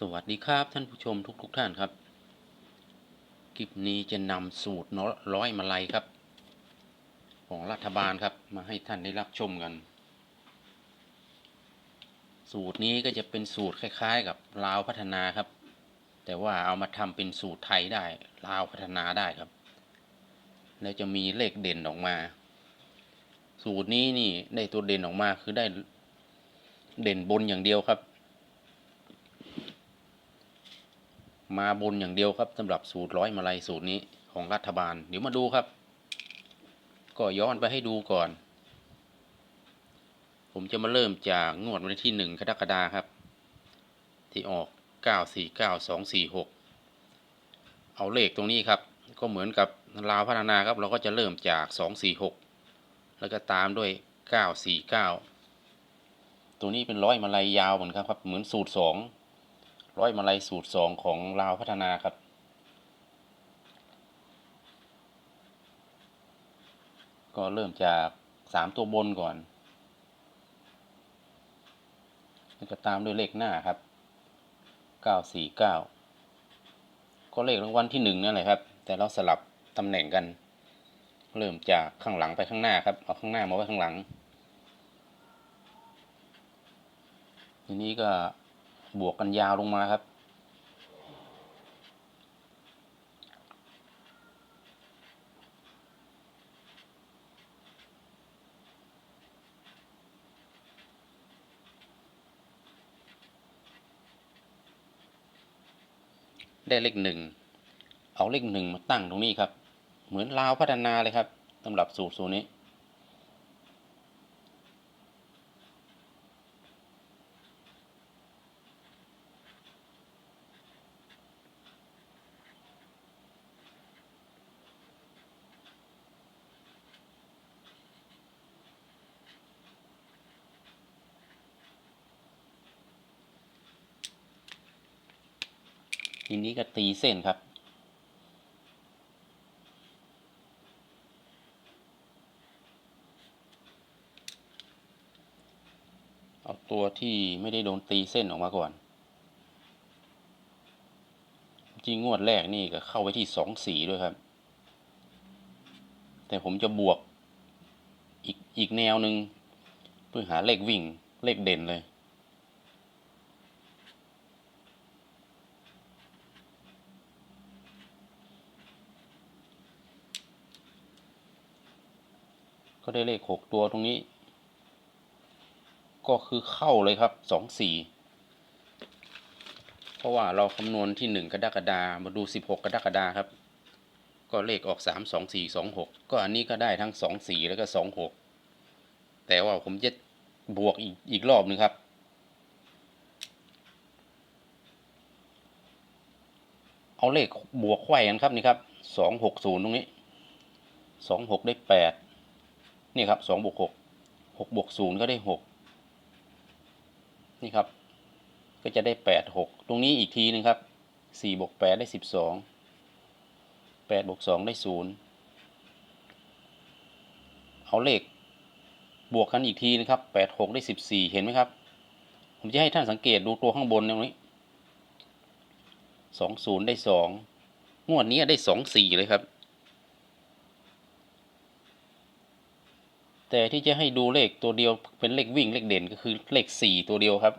สวัสดีครับท่านผู้ชมทุกๆทท่านครับ คลิปนี้จะนำสูตรร้อยมาลัยครับ ของรัฐบาลครับมาให้ท่านได้รับชมกัน สูตรนี้ก็จะเป็นสูตรคล้ายๆ กับลาวพัฒนาครับ แต่ว่าเอามาทำเป็นสูตรไทยได้ลาวพัฒนาได้ครับ แล้วจะมีเลขเด่นออกมา สูตรนี้นี่ได้ตัวเด่นออกมาคือได้เด่นบนอย่างเดียวครับ มาบนอย่างเดียวครับสำหรับสูตรร้อยมาลัยสูตรนี้ของรัฐบาล เดี๋ยวมาดูครับ ก็ย้อนไปให้ดูก่อน ผมจะมาเริ่มจากงวดวันที่หนึ่งกรกฎาครับ ที่ออกเก้าสี่เก้าสองสี่หกเอาเลขตรงนี้ครับ ก็เหมือนกับลาวพัฒนาครับ เราก็จะเริ่มจากสองสี่หกแล้วก็ตามด้วยเก้าสี่เก้าตัวนี้เป็นร้อยมาลัยยาวเหมือนกันครับ เหมือนสูตรสอง ร้อยมาลัยสูตรสองของลาวพัฒนาครับ ก็เริ่มจากสามตัวบนก่อนแล้วก็ตามด้วยเลขหน้าครับเก้าสี่เก้าก็เลขรางวัลที่หนึ่งนั่นแหละครับ แต่เราสลับตำแหน่งกัน เริ่มจากข้างหลังไปข้างหน้าครับ เอาข้างหน้ามาไว้ข้างหลัง ทีนี้ก็ บวกกันยาวลงมาครับ ได้เลขหนึ่งเอาเลขหนึ่งมาตั้งตรงนี้ครับ เหมือนลาวพัฒนาเลยครับสำหรับสูตรสูตรนี้ ทีนี้ก็ตีเส้นครับ เอาตัวที่ไม่ได้โดนตีเส้นออกมาก่อน จริงงวดแรกนี่ก็เข้าไปที่สองสีด้วยครับ แต่ผมจะบวกอีกอีกแนวหนึ่งเพื่อหาเลขวิ่งเลขเด่นเลย ก็ได้เลขหกตัวตรงนี้ ก็คือเข้าเลยครับสองสี่เพราะว่าเราคำนวณที่หนึ่งกรกฎามาดูสิบหกกรกฎาครับ ก็เลขออกสามสองสี่สองหกก็อันนี้ก็ได้ทั้งสองสี่แล้วก็สองหกแต่ว่าผมจะบวกอีกอีกรอบหนึ่งครับเอาเลขบวกไข่กันครับนี่ครับสองหกศูนย์ตรงนี้สองหกได้แปด นี่ครับสองบวกหกหกบวกศูนย์ก็ได้หกนี่ครับ ก็จะได้แปดหกตรงนี้อีกทีนึงครับสี่บวกแปดได้สิบสองแปดบวกสองได้ศูนย์เอาเลขบวกกันอีกทีนะครับแปดหกได้สิบสี่เห็นไหมครับ ผมจะให้ท่านสังเกตดูตัวข้างบนตรงนี้สองศูนย์ได้สองงวดนี้ได้สองสี่เลยครับ แต่ที่จะให้ดูเลขตัวเดียวเป็นเลขวิ่งเลขเด่นก็คือเลขสี่ตัวเดียวครับ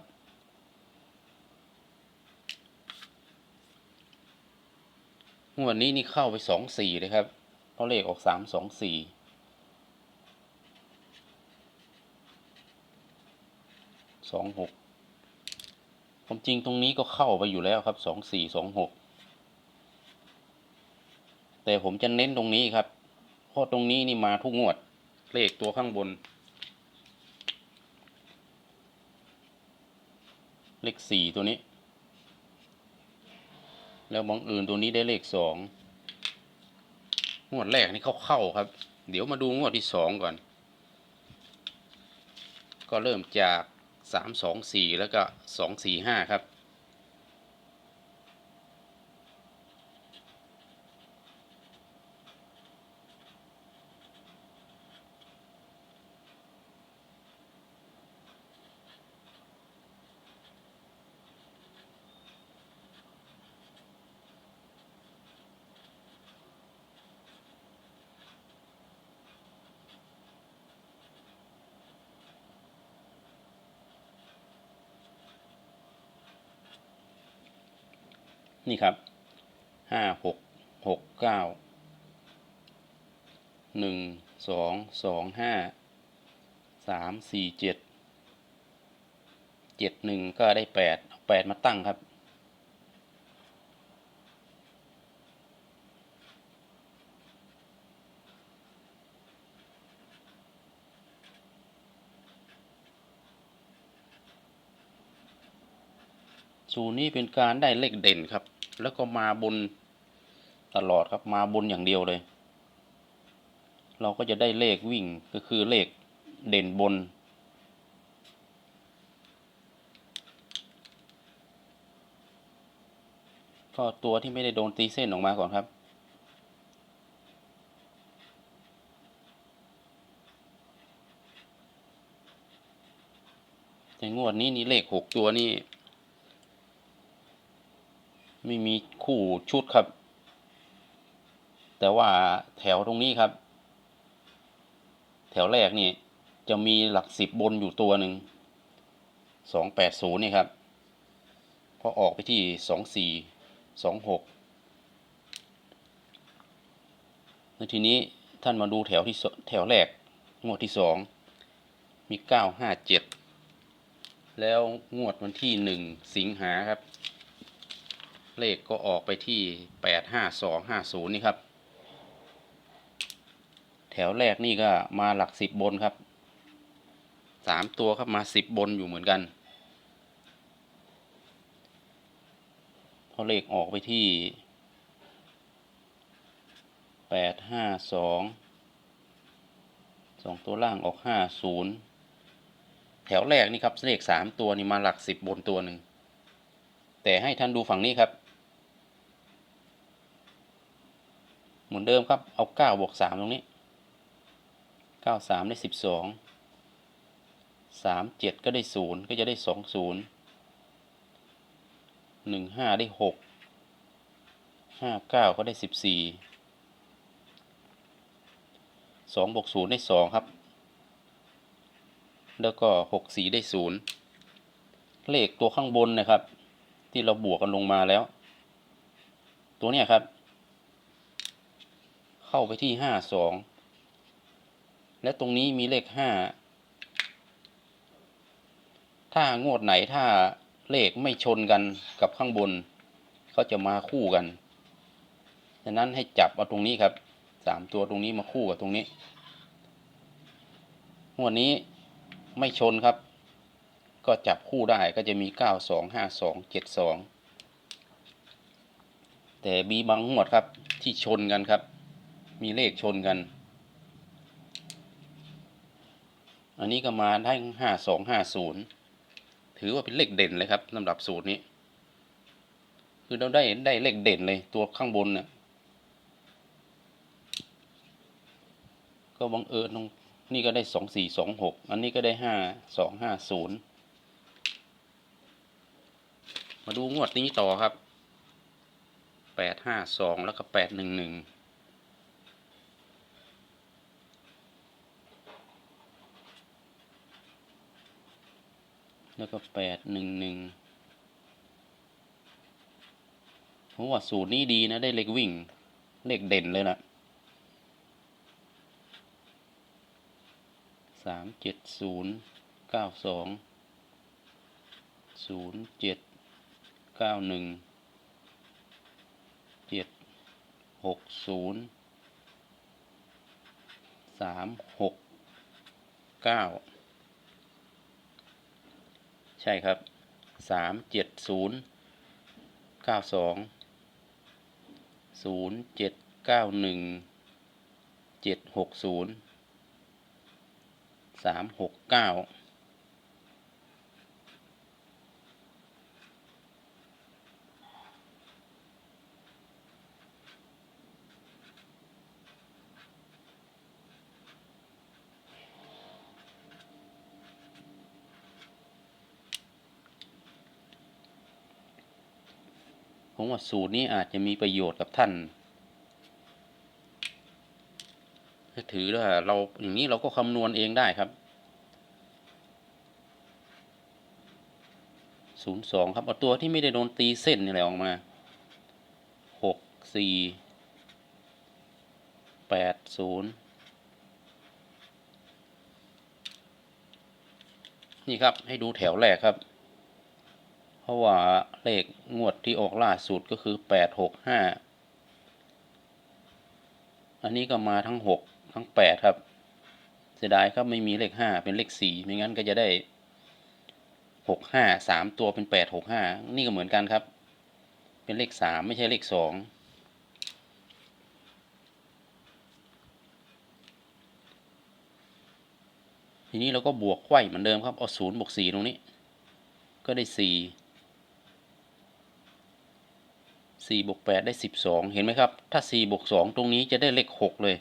งวดนี้นี่เข้าไปสองสี่เลยครับ เพราะเลขออกสามสองสี่สองหกความจริงตรงนี้ก็เข้าไปอยู่แล้วครับสองสี่สองหกแต่ผมจะเน้นตรงนี้ครับ เพราะตรงนี้นี่มาทุกงวด เลขตัวข้างบน เลขสี่ตัวนี้ แล้วบังเอิญตัวนี้ได้เลขสองงวดแรกนี่เขาเข้าครับ เดี๋ยวมาดูงวดที่สองก่อน ก็เริ่มจากสามสองสี่แล้วก็สองสี่ห้าครับ นี่ครับห้าหกหกเก้าหนึ่งสองสองห้าสามสี่เจ็ดเจ็ดหนึ่งก็ได้แปดเอาแปดมาตั้งครับ สูตรนี้เป็นการได้เลขเด่นครับ แล้วก็มาบนตลอดครับมาบนอย่างเดียวเลย เราก็จะได้เลขวิ่งก็คือเลขเด่นบน ก็ตัวที่ไม่ได้โดนตีเส้นออกมาก่อนครับแต่งวดนี้นี่เลขหกตัวนี่ ไม่มีคู่ชุดครับ แต่ว่าแถวตรงนี้ครับ แถวแรกนี่ จะมีหลักสิบบนอยู่ตัวหนึ่งสองแปดศูนย์นี่ครับ พอออกไปที่สองสี่สองหกแล้วทีนี้ท่านมาดูแถวที่แถวแรกงวดที่สองมีเก้าห้าเจ็ดแล้วงวดวันที่หนึ่งสิงหาครับ เลขก็ออกไปที่แปดห้าสองห้าศูนย์นี่ครับ แถวแรกนี่ก็มาหลักสิบบนครับสามตัวครับมาสิบบนอยู่เหมือนกันพอเลขออกไปที่แปดห้าสองสองตัวล่างออกห้าศูนย์แถวแรกนี่ครับเลขสามตัวนี่มาหลักสิบบนตัวหนึ่งแต่ให้ท่านดูฝั่งนี้ครับ เห มือนเดิมครับ เอาเก้าบวกสามตรงนี้เก้าสามได้สิบสองสามเจ็ดก็ได้ศูนย์ก็จะได้สองศูนย์หนึ่งห้าได้หกห้าเก้าก็ได้สิบสี่สองบวกศูนย์ได้สองครับ แล้วก็หกสี่ได้ศูนย์เลขตัวข้างบนนะครับ ที่เราบวกกันลงมาแล้ว ตัวเนี้ยครับ เข้าไปที่ห้าสองและตรงนี้มีเลขห้าถ้างวดไหนถ้าเลขไม่ชนกันกับข้างบน เขาจะมาคู่กันดังนั้นให้จับเอาตรงนี้ครับสามตัวตรงนี้มาคู่กับตรงนี้งวดนี้ไม่ชนครับ ก็จับคู่ได้ก็จะมีเก้าสองห้าสองเจ็ดสองแต่มีบางงวดครับที่ชนกันครับ มีเลขชนกัน อันนี้ก็มาได้ห้าสองห้าศูนย์ถือว่าเป็นเลขเด่นเลยครับสำหรับสูตรนี้ คือเราได้ได้เลขเด่นเลยตัวข้างบนน่ะก็บังเอิญตรงนี่ก็ได้สองสี่สองหกอันนี้ก็ได้ห้าสองห้าศูนย์มาดูงวดนี้ต่อครับแปดห้าสองแล้วก็แปดหนึ่งหนึ่ง แล้วก็แปดหนึ่งหนึ่งผมว่าสูตรนี้ดีนะได้เลขวิ่ง เลขเด่นเลยนะสามเจ็ดศูนย์เก้าสองศูนย์เจ็ดเก้าหนึ่งเจ็ดหกศูนย์สามหกเก้า ใช่ครับสามเจ็ดศูนย์เก้าสองศูนย์เจ็ดเก้าหนึ่งเจ็ดหกศูนย์สามหกเก้า ผมว่าสูตรนี้อาจจะมีประโยชน์กับท่านถือว่าเราอย่างนี้เราก็คำนวณเองได้ครับศูนย์สองครับ เอาตัวที่ไม่ได้โดนตีเส้นนี่แหละออกมาหกสี่แปดศูนย์นี่ครับให้ดูแถวแรกครับ เพราะว่าเลขงวดที่ออกล่าสุดก็คือแปดหกห้าอันนี้ก็มาทั้งหกทั้งแปดครับ เสียดายครับไม่มีเลขห้าเป็นเลขสี่ไม่งั้นก็จะได้หกห้าสามตัวเป็นแปดหกห้านี่ก็เหมือนกันครับ เป็นเลขสามไม่ใช่เลขสองทีนี้เราก็บวกไขว้เหมือนเดิมครับ เอาศูนย์บวกสี่ตรงนี้ ก็ได้สี่ สี่บวกแปดได้สิบสองเห็นไหมครับ ถ้าสี่บวกสองตรงนี้จะได้เลขหกเลย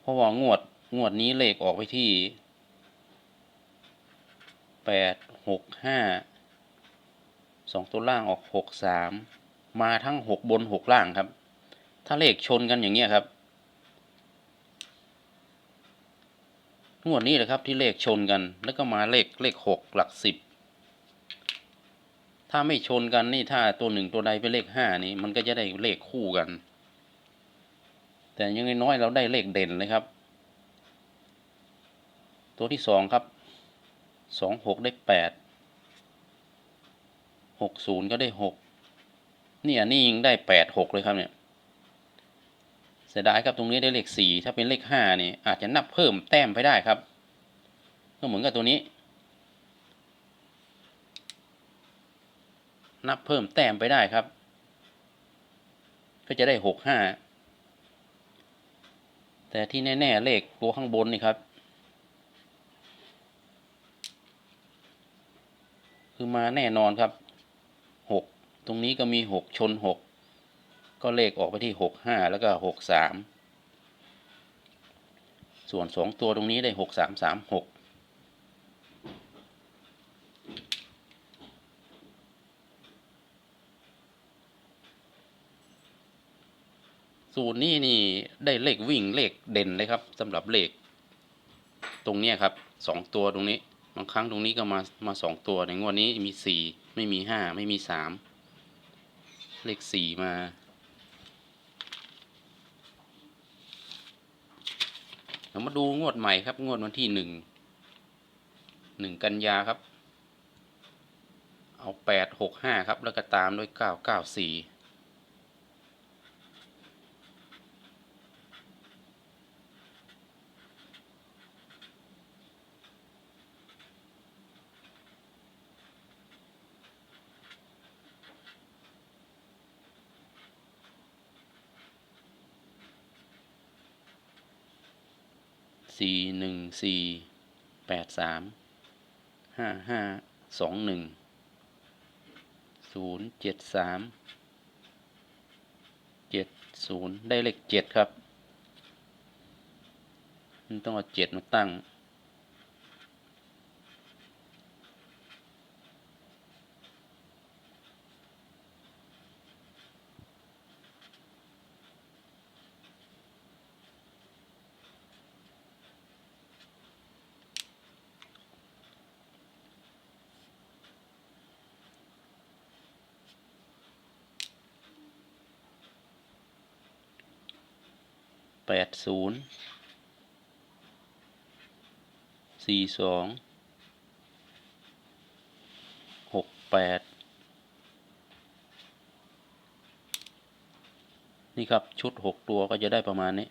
เพราะว่างวดงวดนี้เลขออกไปที่แปดหกห้าสองตัวล่างออกหกสามมาทั้งหกบนหกล่างครับ ถ้าเลขชนกันอย่างเงี้ยครับ งวดนี้แหละครับที่เลขชนกัน แล้วก็มาเลขเลขหกหลักสิบ ถ้าไม่ชนกันนี่ถ้าตัวหนึ่งตัวใดเป็นเลขห้านี่มันก็จะได้เลขคู่กัน แต่ยังน้อยเราได้เลขเด่นเลยครับ ตัวที่สองครับสองหกได้แปดหกศูนย์ก็ได้หกนี่อันนี้ยิงได้แปดหกเลยครับเนี่ยเสียดายครับตรงนี้ได้เลขสี่ถ้าเป็นเลขห้านี่อาจจะนับเพิ่มแต้มไปได้ครับ ก็เหมือนกับตัวนี้ นับเพิ่มแต้มไปได้ครับ ก็จะได้หกห้าแต่ที่แน่ ๆ เลขตัวข้างบนนี่ครับ คือมาแน่นอนครับหกตรงนี้ก็มีหกชนหกก็เลขออกไปที่หกห้าแล้วก็หกสามส่วนสองตัวตรงนี้ได้หกสามสามหก สูตรนี้นี่ได้เลขวิ่งเลขเด่นเลยครับสำหรับเลข ตรงเนี้ยครับสองตัวตรงนี้ บางครั้งตรงนี้ก็มามาสองตัวในงวดนี้มีสี่ไม่มีห้าไม่มีสามเลขสี่มาเรามาดูงวดใหม่ครับ งวดวันที่หนึ่งหนึ่งกันยาครับ เอาแปดหกห้าครับ แล้วก็ตามด้วยเก้าเก้าสี่ สี่หนึ่งสี่แปดสามห้าห้าสองหนึ่งศูนย์เจ็ดสามเจ็ดศูนย์ได้เลขเจ็ดครับ มันต้องเอาเจ็ดมาตั้ง ปดศูนย์สี่สองหกแปดนี่ครับชุดหกตัวก็จะได้ประมาณนี้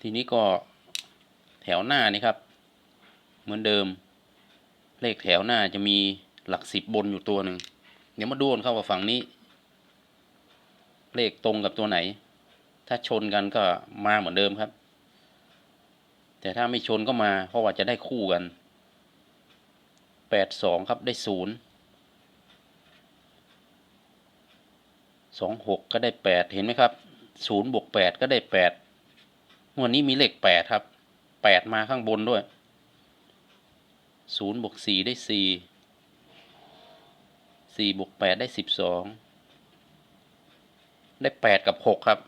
ทีนี้ก็แถวหน้านี่ครับ เหมือนเดิม เลขแถวหน้าจะมี หลักสิบบนอยู่ตัวหนึ่งเดี๋ยวมาดูกันครับว่าฝั่งนี้ เลขตรงกับตัวไหน ถ้าชนกันก็มาเหมือนเดิมครับ แต่ถ้าไม่ชนก็มา เพราะว่าจะได้คู่กันแปดสองครับได้ศูนย์สองหกก็ได้แปดเห็นไหมครับศูนย์บวกแปดก็ได้แปดงวดนี้มีเลขแปดครับแปดมาข้างบนด้วยศูนย์บวกสี่ได้สี่ สี่บวกแปดได้สิบสองได้แปดกับหกครับ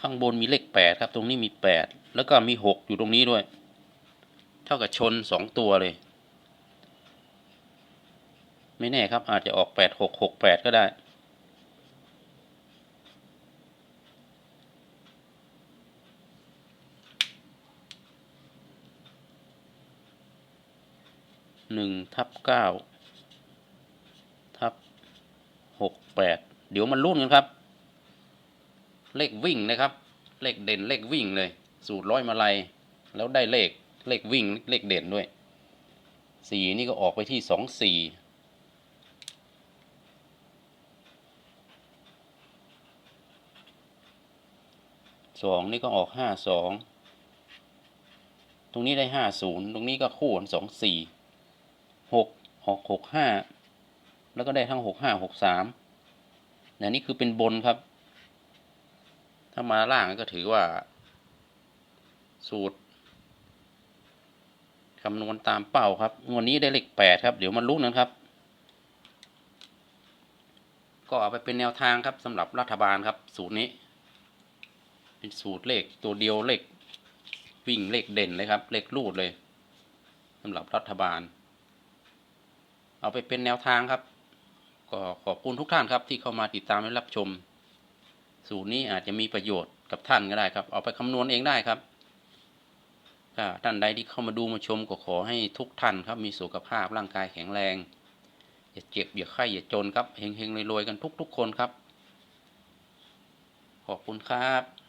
ข้างบนมีเลขแปดครับ ตรงนี้มีแปดแล้วก็มีหกอยู่ตรงนี้ด้วย เท่ากับชนสองตัวเลย ไม่แน่ครับอาจจะออกแปดหกหกแปดก็ได้ หนึ่งทับเก้าทับหกแปดเดี๋ยวมันรุ่นกันครับ เลขวิ่งนะครับ เลขเด่นเลขวิ่งเลย สูตรร้อยมาลัยแล้วได้เลขเลขวิ่งเลขเด่นด้วยสี่นี่ก็ออกไปที่สองสี่สองนี่ก็ออกห้าสอง ตรงนี้ได้ห้าศูนย์ตรงนี้ก็คู่สองสี่ หกออกหกห้าแล้วก็ได้ทั้งหกห้าหกสามเนี่ยนี่คือเป็นบนครับ ถ้ามาล่างก็ถือว่า สูตรคำนวณตามเป้าครับงวดนี้ได้เลขแปดครับ เดี๋ยวมันลุ้นนะครับ ก็เอาไปเป็นแนวทางครับสำหรับรัฐบาลครับ สูตรนี้ เป็นสูตรเลขตัวเดียวเลขวิ่งเลขเด่นเลยครับ เลขรูดเลยสำหรับรัฐบาล เอาไปเป็นแนวทางครับ ก็ขอบคุณทุกท่านครับ ที่เข้ามาติดตามและรับชม สูตรนี้อาจจะมีประโยชน์กับท่านก็ได้ครับ เอาไปคำนวณเองได้ครับถ้าท่านใดที่เข้ามาดูมาชมก็ขอให้ทุกท่านครับมีสุขภาพร่างกายแข็งแรง อย่าเจ็บอย่าไข้อย่าจนครับเฮงๆรวยๆกันทุกๆคนครับ ขอบคุณครับ